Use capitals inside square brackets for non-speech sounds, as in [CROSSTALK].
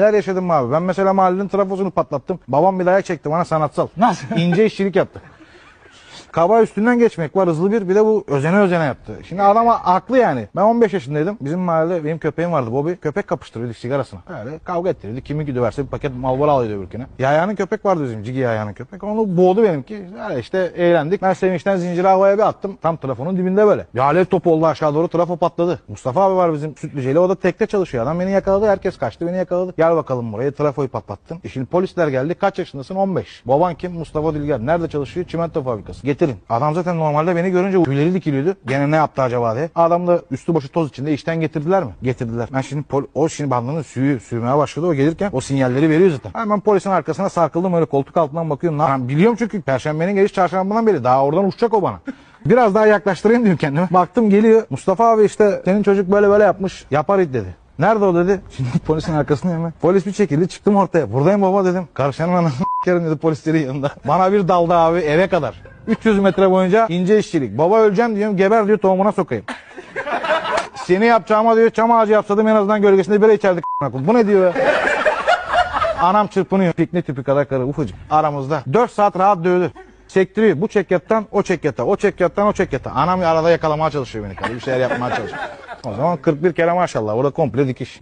Neler yaşadım abi. Ben mesela mahallenin trafosunu patlattım. Babam bir dayak çekti bana sanatsal. Nasıl? İnce işçilik yaptı. Kaba üstünden geçmek var hızlı bir bir de bu özene özene yaptı. Şimdi adam haklı yani. Ben 15 yaşındaydım. Bizim mahallede benim köpeğim vardı Bobby. Köpek kapıştırıyorduk sigarasına. Öyle kavga ettirirdik. Kimi güdüverse bir paket Marlboro alıyordu öbürküne. Yayanın köpek vardı bizim. Cigi Yayanın köpek. Onu boğdu benimki. Öyle işte eğlendik. Ben sevinçten zinciri havaya bir attım. Tam trafonun dibinde böyle. Bir alev topu oldu aşağı doğru trafo patladı. Mustafa abi var bizim sütlüceyle. O da tekte çalışıyor. Adam beni yakaladı. Herkes kaçtı. Beni yakaladı. Gel bakalım buraya. Trafoyu patlattın. E şimdi polisler geldi. Kaç yaşındasın? 15. Baban kim? Mustafa Dilger. Nerede çalışıyor? Çimento fabrikası. Getirin. Adam zaten normalde beni görünce tüyleri dikiliyordu. Gene ne yaptı acaba diye. Adam da üstü başı toz içinde işten getirdiler mi? Getirdiler. Ben şimdi pol- o şimdi bandının suyu sürmeye başladı. O gelirken o sinyalleri veriyor zaten. Hemen polisin arkasına sarkıldım öyle koltuk altından bakıyorum. Ben biliyorum çünkü perşembenin geliş çarşambadan beri. Daha oradan uçacak o bana. [LAUGHS] Biraz daha yaklaştırayım diyorum kendime. Baktım geliyor. Mustafa abi işte senin çocuk böyle böyle yapmış. Yapar dedi. Nerede o dedi. [LAUGHS] Şimdi polisin arkasındayım ben. Polis bir çekildi çıktım ortaya. Buradayım baba dedim. Karşının anasını s**kerim dedi polislerin yanında. Bana bir daldı abi eve kadar. 300 metre boyunca ince işçilik. Baba öleceğim diyorum geber diyor tohumuna sokayım. Seni yapacağıma diyor çam ağacı yapsadım en azından gölgesinde bira içerdik. Bu ne diyor ya? Anam çırpınıyor. Piknik tüpü kadar karı ufacık. Aramızda. 4 saat rahat dövdü. Çektiriyor. Bu çekyattan o çekyata, o çekyattan o çekyata. Anam arada yakalamaya çalışıyor beni karı. Bir şeyler yapmaya çalışıyor. O zaman 41 kere maşallah. Orada komple dikiş.